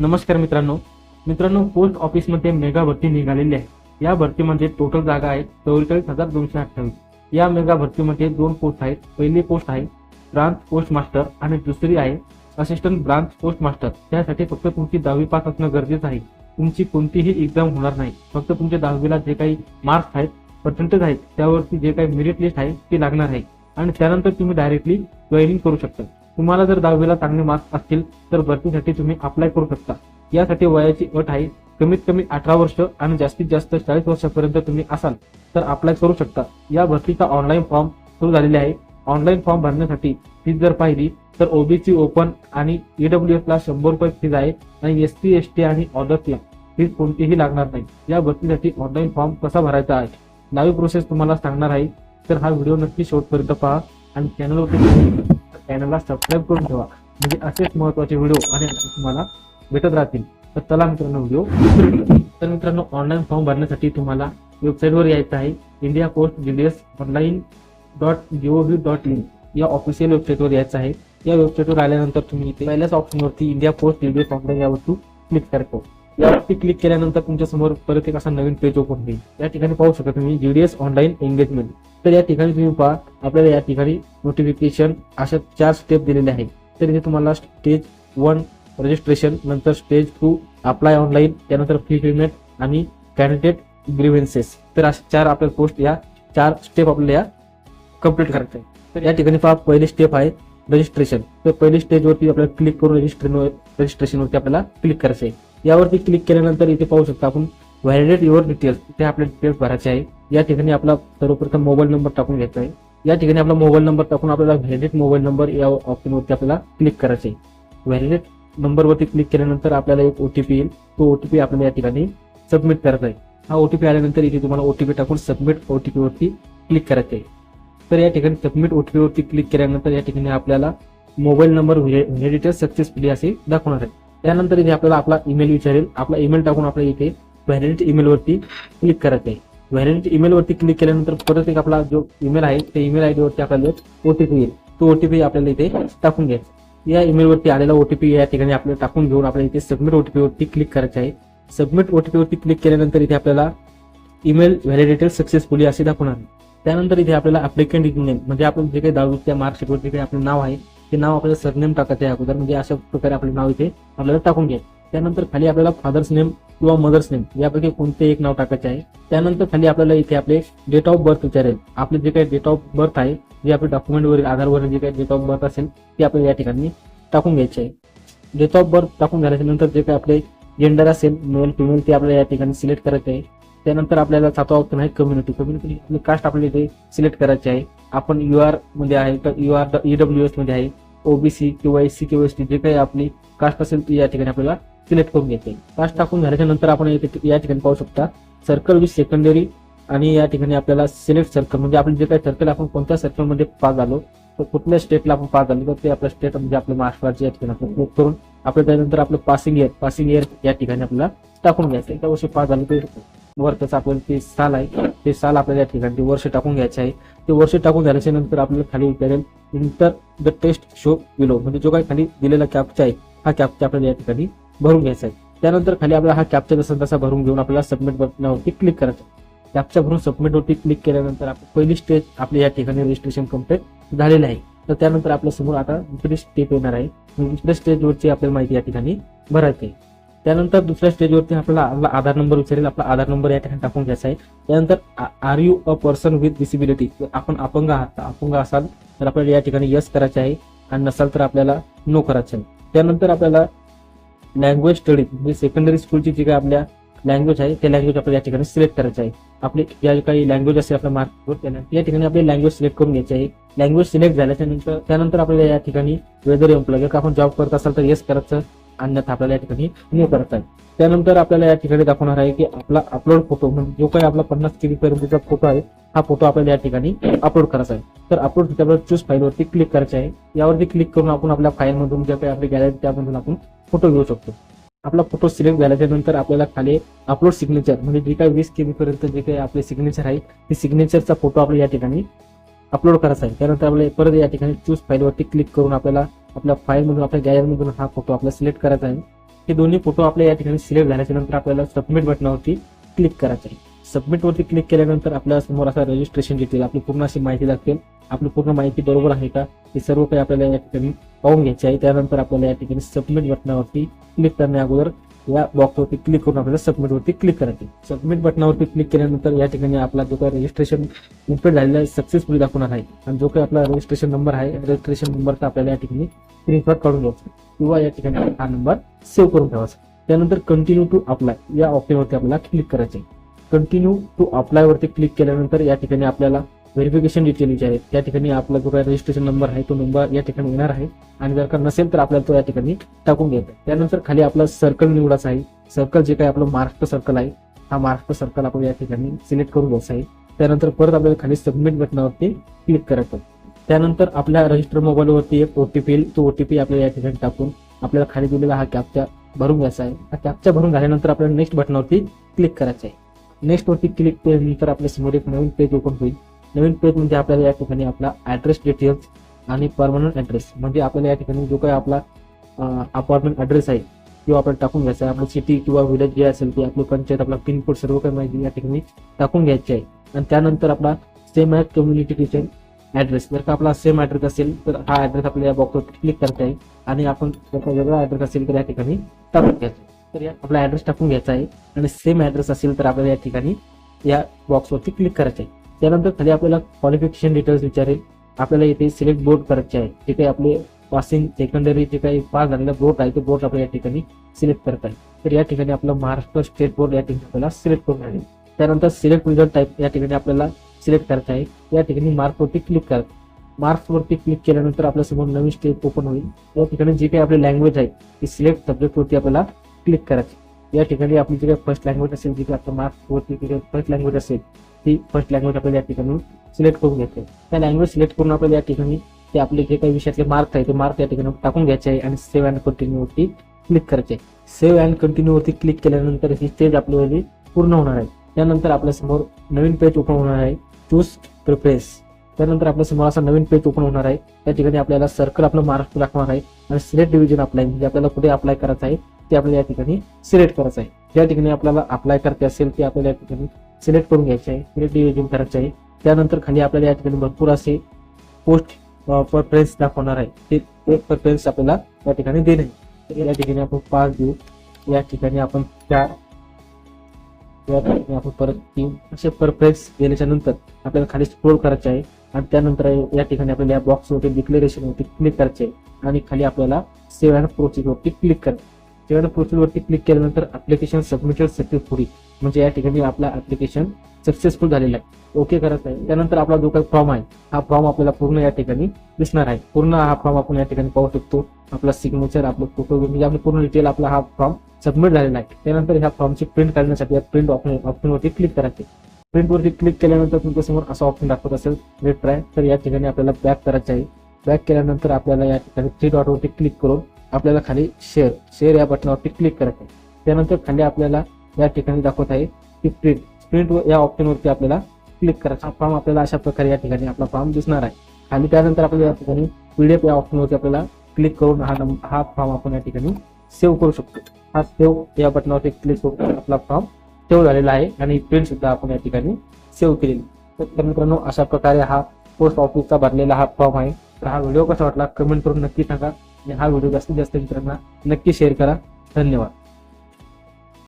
नमस्कार मित्रांनो. मित्रांनो पोस्ट ऑफिसमध्ये मेगा भरती निघालेली आहे. या भरतीमध्ये टोटल जागा आहेत चौवेचाळीस हजार दोनशे अठ्ठावीस. या मेगा भरतीमध्ये दोन पोस्ट आहेत. पहिली पोस्ट आहे ब्रांच पोस्ट मास्टर आणि दुसरी आहे असिस्टंट ब्रांच पोस्ट मास्टर त्यासाठी फक्त तुमची दहावी पास असणं गरजेचं आहे. तुमची कोणतीही एक्झाम होणार नाही. फक्त तुमच्या दहावीला जे काही मार्क्स आहेत पर्सेंटेज आहेत त्यावरती जे काही मेरिट लिस्ट आहे ती लागणार आहे. आणि त्यानंतर तुम्ही डायरेक्टली जॉईनिंग करू शकता. तुम्हाला जर दहावीला चांगले मार्क्स असतील तर भरतीसाठी तुम्ही अप्लाय करू शकता. यासाठी वयाची अट आहे कमीत कमी अठरा वर्ष आणि जास्तीत जास्त चाळीस वर्षापर्यंत तुम्ही असाल तर अप्लाय करू शकता. या भरतीचा ऑनलाईन फॉर्म सुरू झालेले आहे. ऑनलाईन फॉर्म भरण्यासाठी फीज जर पाहिली तर ओबीसी ओपन आणि ईडब्ल्यू एस ला शंभर रुपये फीज आहे आणि एस टी एस टी आणि ऑर्डर्सला फीज कोणतीही लागणार नाही. या भरतीसाठी ऑनलाईन फॉर्म कसा भरायचा आहे? नवी प्रोसेस तुम्हाला सांगणार आहे. तर हा व्हिडिओ नक्की शेवटपर्यंत पहा आणि चॅनलवरती चॅनलला सबस्क्राईब करून ठेवा. म्हणजे असेच महत्त्वाचे व्हिडिओ आणि तुम्हाला भेटत राहतील. तर चला मित्रांनो व्हिडिओ तर मित्रांनो ऑनलाईन फॉर्म भरण्यासाठी तुम्हाला वेबसाईटवर यायचं आहे. India post GDS online dot G O V dot in या ऑफिशियल वेबसाईटवर यायचं आहे. या वेबसाईटवर आल्यानंतर तुम्ही इथे पहिल्याच ऑप्शनवरती इंडिया पोस्ट जीडीएस ऑनलाईन यावरती क्लिक करायचं यावरती क्लिक केल्यानंतर तुमच्यासमोर परत एक असा नवीन पेज ओपन होईल. या ठिकाणी पाहू शकता तुम्ही जीडीएस ऑनलाईन एंगेजमेंट तर या ठिकाणी तुम्ही पहा आपल्याला या ठिकाणी नोटिफिकेशन अशा चार स्टेप दिलेले आहेत. तर इथे तुम्हाला स्टेज वन रजिस्ट्रेशन नंतर स्टेज टू अप्लाय ऑनलाईन त्यानंतर फी पेमेंट आणि कॅन्डिडेट ग्रीव्हन्सेस तर अशा चार आपल्या पोस्ट या चार स्टेप आपल्याला या कंप्लीट करायचं आहे तर या ठिकाणी पहा पहिली स्टेप आहे रजिस्ट्रेशन तर पहिली स्टेजवरती आपल्याला क्लिक करून रजिस्ट्रेशन रजिस्ट्रेशनवरती आपल्याला क्लिक करायचं आहे यावरती क्लिक केल्यानंतर इथे पाहू शकता आपण व्हॅलिडेट युअर डिटेल्स इथे आपले डिटेल्स भरायचे आहे. या ठिकाणी आपला सर्वप्रथम मोबाईल नंबर टाकून घ्यायचा आहे. या ठिकाणी आपला मोबाईल नंबर टाकून आपल्याला व्हॅलिडेट मोबाईल नंबर या ऑप्शनवरती आपल्याला क्लिक करायचे आहे. व्हॅलिडेट नंबरवरती क्लिक केल्यानंतर आपल्याला एक ओटीपी येईल. तो ओटीपी आपल्याला या ठिकाणी सबमिट करायचा आहे. हा ओटीपी आल्यानंतर इथे तुम्हाला ओटीपी टाकून सबमिट ओटीपीवरती क्लिक करायचं आहे. तर या ठिकाणी सबमिट ओटीपीवरती क्लिक केल्यानंतर या ठिकाणी आपल्याला मोबाईल नंबर व्हॅलिडेटेड सक्सेसफुली असे दाखवणार आहे. त्यानंतर इथे आपल्याला आपला ईमेल विचारेल. आपला ईमेल टाकून आपल्या इथे व्हॅलिडिटी ईमेल वरती क्लिक करायचं आहे. व्हॅलिडिटी ईमेल वरती क्लिक केल्यानंतर परत एक आपला जो ईमेल आहे त्या ईमेल आयडी वरती आपल्याला ओटीपी येईल. तो ओटीपी आपल्याला इथे टाकून घ्यायचा या ईमेल वरती आलेला ओटीपी या ठिकाणी आपल्याला टाकून घेऊन आपल्याला इथे सबमिट ओटीपी वरती क्लिक करायचं आहे. सबमिट ओटीपी वरती क्लिक केल्यानंतर इथे आपल्याला ईमेल व्हॅलिडेटेड सक्सेसफुली असे दाखवणार त्यानंतर इथे आपल्याला अप्लिकेंट नेम म्हणजे आपण जे काही दहावीच्या मार्कशीटवर जे काही आपलं नाव आहे ते नाव आपल्याला सरनेम टाकायचं आहे अगोदर. म्हणजे अशा प्रकारे आपलं नाव इथे आपल्याला टाकून घ्यायचं त्यानंतर खाली आपल्याला फादर्स नेम किंवा मदर्स नेम यापैकी कोणते एक नाव टाकायचे आहे. त्यानंतर खाली आपल्याला इथे आपले डेट ऑफ बर्थ विचारेल. आपले जे काही डेट ऑफ बर्थ आहे जे आपले डॉक्युमेंटवर आधारवर जे काही डेट ऑफ बर्थ असेल ते आपल्याला या ठिकाणी टाकून घ्यायचे आहे. डेट ऑफ बर्थ टाकून झाल्याच्यानंतर जे काही आपले जेंडर असेल मेल फिमेल ते आपल्याला या ठिकाणी सिलेक्ट करायचे आहे. त्यानंतर आपल्याला सातवा ऑप्शन आहे कम्युनिटी कम्युनिटी आपली कास्ट आपल्याला इथे सिलेक्ट करायची आहे. आपण यू आरमध्ये आहे तर यू आर ईडब्ल्यू एसमध्ये आहे ओबीसी किंवा एस सी किंवा एस टी जे काही आपली कास्ट असेल ती या ठिकाणी आपल्याला सिलेक्ट करून घेते कास्ट टाकून झाल्याच्यानंतर आपण या ठिकाणी पाहू शकता सर्कल विथ सेकंडरी आणि या ठिकाणी आपल्याला सिलेक्ट सर्कल म्हणजे आपण जे काही सर्कल आपण कोणत्या सर्कलमध्ये पास झालो तर कुठल्या स्टेटला आपण पास झालो तर ते आपल्या स्टेट म्हणजे आपल्या महाराष्ट्राचे या ठिकाणी आपण क्लिक करून आपल्या त्यानंतर आपलं पासिंग इयर पासिंग इयर या ठिकाणी आपल्याला टाकून घ्यायचं त्या वर्षी पास झालं ते वर्षाचं आपल्याला ते साल आहे. ते साल आपल्याला या ठिकाणी ते वर्ष टाकून घ्यायचे आहे. ते वर्ष टाकून झाल्याच्यानंतर आपल्याला खाली विचारेल enter the test show below म्हणजे जो काही खाली दिलेला कॅपचा आहे हा कॅपचा आपल्याला या ठिकाणी भरून घ्यायचा आहे. त्यानंतर खाली आपल्याला हा कॅपचा जसा तसा भरून घेऊन आपल्याला सबमिट बटनावरती क्लिक करायचं कॅपचा भरून सबमिट वरती क्लिक केल्यानंतर आपली पहिली स्टेज आपली या ठिकाणी रजिस्ट्रेशन कंप्लीट झालेलं आहे. तर त्यानंतर आपल्यासमोर आता दुसरी स्टेप येणार आहे. दुसऱ्या स्टेजवरची आपल्याला माहिती या ठिकाणी भरायची आहे. त्यानंतर दुसऱ्या स्टेजवरती आपल्याला आपला आधार नंबर विचारेल. आपला आधार नंबर या ठिकाणी टाकून घ्यायचा आहे. त्यानंतर are you a person with disability आपण अपंग आहात. अपंग असाल तर आपल्याला या ठिकाणी यस करायचे आहे. आणि नसाल तर आपल्याला नो करायचं आहे. त्यानंतर आपल्याला लँग्वेज स्टडी म्हणजे सेकंडरी स्कूलची जी काही आपल्या लँग्वेज आहे ते लँग्वेज आपल्याला या ठिकाणी सिलेक्ट करायचं आहे. आपली ज्या काही लँग्वेज असेल आपल्या मार्कवर या ठिकाणी आपली लँग्वेज सिलेक्ट करून घ्यायची आहे. लँग्वेज सिलेक्ट झाल्याच्यानंतर त्यानंतर आपल्याला या ठिकाणी वेदर एम्प्लॉय जर आपण जॉब करत असाल तर येस करायचं. अन्यथा आपल्याला या ठिकाणी नो करता आहे त्यानंतर आपल्याला या ठिकाणी दाखवणार आहे की आपला अपलोड फोटो म्हणजे जो काही आपला पन्नास केबी पर्यंतचा फोटो आहे हा फोटो आपल्याला या ठिकाणी अपलोड करायचा आहे. तर अपलोड आपल्याला चूज फाईलवरती क्लिक करायचे आहे. यावरती क्लिक करून आपण आपल्या फाईलमधून ज्या काही आपली गॅलरी त्यामधून आपण फोटो घेऊ शकतो. आपला फोटो सिलेक्ट झाल्याच्यानंतर आपल्याला खाली अपलोड सिग्नेचर म्हणजे जे काही वीस केबी पर्यंत जे काही आपले सिग्नेचर आहे ते सिग्नेचरचा फोटो आपल्या या ठिकाणी अपलोड करायचा आहे. त्यानंतर आपल्याला परत या ठिकाणी चूज फाईलवरती क्लिक करून आपल्याला आपल्या फाईलमधून आपल्या गॅलरीमधून हा फोटो आपल्याला सिलेक्ट करायचा आहे. हे दोन्ही फोटो आपल्या या ठिकाणी सिलेक्ट झाल्याच्यानंतर आपल्याला सबमिट बटनावरती क्लिक करायचं आहे. सबमिट वरती क्लिक केल्यानंतर आपल्यासमोर असा रजिस्ट्रेशन डिटेल आपली पूर्ण अशी माहिती लागते. आपली पूर्ण माहिती बरोबर आहे का? हे सर्व काही आपल्याला या ठिकाणी पाहून घ्यायचे आहे. त्यानंतर आपल्याला या ठिकाणी सबमिट बटनावरती क्लिक करण्या अगोदर या बॉक्सवरती क्लिक करून आपल्याला सबमिटवरती क्लिक करायचे. सबमिट बटनावरती क्लिक केल्यानंतर या ठिकाणी आपला जो काही रजिस्ट्रेशन कंप्लीट झालेला आहे सक्सेसफुली दाखवणार आहे. आणि जो काही आपला रजिस्ट्रेशन नंबर आहे रजिस्ट्रेशन नंबरचा आपल्याला या ठिकाणी स्क्रीनशॉट काढून घ्यायचा किंवा या ठिकाणी हा नंबर सेव्ह करून ठेवायचा त्यानंतर कंटिन्यू टू अप्लाय या ऑप्शनवरती आपल्याला क्लिक करायचे कंटिन्यू टू अप्लायवरती क्लिक केल्यानंतर या ठिकाणी आपल्याला व्हेरिफिकेशन डिटेल विचारेल त्या ठिकाणी आपला जो काही रजिस्ट्रेशन नंबर आहे तो नंबर या ठिकाणी येणार आहे. आणि जर का नसेल तर आपल्याला तो या ठिकाणी टाकून घ्यायचा त्यानंतर खाली आपला सर्कल निवडायचा आहे. सर्कल जे काही आपलं महाराष्ट्र सर्कल आहे हा महाराष्ट्र सर्कल आपण या ठिकाणी सिलेक्ट करून घ्यायचा आहे. त्यानंतर परत आपल्याला खाली सबमिट बटनावरती क्लिक करायचं त्यानंतर आपल्या रजिस्टर मोबाईलवरती एक ओटीपी येईल. तो ओटीपी आपल्याला या ठिकाणी टाकून आपल्याला खाली दिलेला हा कॅपचा भरून घ्यायचा आहे. हा कॅपचा भरून झाल्यानंतर आपल्याला नेक्स्ट बटनावरती क्लिक करायचं आहे. नेक्स्ट वरती क्लिक केल्यानंतर आपल्यासमोर एक नवीन पेज ओपन होईल. नवीन पेज म्हणजे आपल्याला या ठिकाणी आपला ऍड्रेस डिटेल्स आणि परमनंट ऍड्रेस म्हणजे आपल्याला या ठिकाणी जो काही आपला अपार्टमेंट ऍड्रेस आहे किंवा आपण टाकून घ्यायचा आहे. आपलं सिटी किंवा विलेज जे असेल ते आपली पंचायत आपला पिनकोड सर्व काही माहिती या ठिकाणी टाकून घ्यायची आहे. आणि त्यानंतर आपला same at community kitchen address जर का आपला सेम ऍड्रेस असेल तर हा ऍड्रेस आपल्या या बॉक्सवर क्लिक करता येईल आणि आपण जर का वेगळा ऍड्रेस असेल तर या ठिकाणी टाकून घ्यायचा तर या आपला ऍड्रेस टाकून घ्यायचा आहे. आणि सेम ऍड्रेस असेल तर आपल्याला या ठिकाणी या बॉक्सवरती क्लिक करायचं आहे. त्यानंतर खाली आपल्याला क्वालिफिकेशन डिटेल्स विचारेल. आपल्याला इथे सिलेक्ट बोर्ड करायचे आहे. जे काही आपले पासिंग सेकंडरी जे काही पास झालेला बोर्ड आहे तो बोर्ड आपल्या या ठिकाणी सिलेक्ट करत आहे तर या ठिकाणी आपलं महाराष्ट्र स्टेट बोर्ड या ठिकाणी आपल्याला सिलेक्ट करून आहे. त्यानंतर सिलेक्ट रिझल्ट टाईप या ठिकाणी आपल्याला सिलेक्ट करायचं आहे या ठिकाणी मार्कवरती क्लिक करायचं मार्क्सवरती क्लिक केल्यानंतर आपल्यासमोर नवीन स्टेप ओपन होईल. या ठिकाणी जे काही आपली लँग्वेज आहे ती सिलेक्ट सब्जेक्टवरती आपल्याला क्लिक करायची या ठिकाणी आपली जी काही फर्स्ट लँग्वेज असेल जी काही आपल्या मार्क्सवरती फर्स्ट लँग्वेज असेल ती फर्स्ट लँग्वेज आपल्याला या ठिकाणी सिलेक्ट करून घ्यायचे त्या लँग्वेज सिलेक्ट करून आपल्याला या ठिकाणी ते आपले जे काही विषयातले मार्क आहे ते मार्क या ठिकाणी टाकून घ्यायचे आहे आणि सेव्ह अँड कंटिन्यू वरती क्लिक करायचे सेव्ह अँड कंटिन्यू वरती क्लिक केल्यानंतर ही स्टेज आपल्यावरती पूर्ण होणार आहे. त्यानंतर आपल्यासमोर नवीन पेज ओपन होणार आहे. चूज प्रिफरेन्स त्यानंतर आपल्यासमोर असा नवीन पेज ओपन होणार आहे. त्या ठिकाणी आपल्याला सर्कल आपलं महाराष्ट्र दाखवणार आहे आणि सिलेक्ट डिव्हिजन अप्लाय म्हणजे आपल्याला कुठे अप्लाय करायचं आहे ते आपल्याला या ठिकाणी सिलेक्ट करायचं आहे. ज्या ठिकाणी आपल्याला अप्लाय करते असेल ते आपल्याला या ठिकाणी सिलेक्ट करून घ्यायचे आहे. सिलेक्ट डिव्हिजन करायचं आहे. त्यानंतर खाली आपल्याला या ठिकाणी भरपूर असे पोस्ट प्रेफरन्स दाखवणार आहे. ते प्रेफरन्स आपल्याला या ठिकाणी देणे या ठिकाणी आपण पाच देऊ. या ठिकाणी आपण चार या ठिकाणी आपण परत तीन असे प्रेफरन्स दिल्याच्या नंतर आपल्याला खाली स्क्रोल करायचे आहे. आणि त्यानंतर या ठिकाणी आपल्याला या बॉक्सवरती डिक्लेरेशन वरती क्लिक करायचे आहे. आणि खाली आपल्याला सेव्ह अँड प्रोसेसवरती क्लिक करायचं सेव्ह अँड वरती क्लिक केल्यानंतर ॲप्लिकेशन सबमिटेड सक्सेसफुली म्हणजे या ठिकाणी आपला ॲप्लिकेशन सक्सेसफुल झालेला आहे. ओके करायचं आहे. त्यानंतर आपला जो काही फॉर्म आहे हा फॉर्म आपल्याला पूर्ण या ठिकाणी दिसणार आहे. पूर्ण हा फॉर्म आपण या ठिकाणी पाहू शकतो. आपला सिग्नेचर आपलं फोटो म्हणजे आपलं पूर्ण डिटेल आपला हा फॉर्म सबमिट झालेला आहे. त्यानंतर ह्या फॉर्मची प्रिंट काढण्यासाठी या प्रिंट ऑप्शन ऑप्शनवरती क्लिक करायचे प्रिंटवरती क्लिक केल्यानंतर तुमच्यासमोर असं असा ऑप्शन दाखवत असेल रेड ट्राय तर या ठिकाणी आपल्याला बॅक करायचं आहे. बॅक केल्यानंतर आपल्याला या ठिकाणी थ्री डॉट वरती क्लिक करून आपल्याला खाली शेअर शेअर या बटनावरती क्लिक करायचं आहे. त्यानंतर खाली आपल्याला या ठिकाणी दाखवत आहे की प्रिंट प्रिंट या ऑप्शनवरती आपल्याला क्लिक करायचा. हा फॉर्म आपल्याला अशा प्रकारे या ठिकाणी आपला फॉर्म दिसणार आहे. आणि त्यानंतर आपल्याला या ठिकाणी पीडीएफ या ऑप्शनवरती आपल्याला क्लिक करून हा हा फॉर्म आपण या ठिकाणी सेव्ह करू शकतो. हा सेव्ह या बटनावरती क्लिक करून आपला फॉर्म सेव्ह झालेला आहे. आणि प्रिंट सुद्धा आपण या ठिकाणी सेव्ह केलेली तर मित्रांनो अशा प्रकारे हा पोस्ट ऑफिसचा भरलेला हा फॉर्म आहे. तर हा व्हिडिओ कसा वाटला? कमेंट करून नक्की सांगा. आणि हा व्हिडिओ जास्तीत जास्त मित्रांना नक्की शेअर करा. धन्यवाद.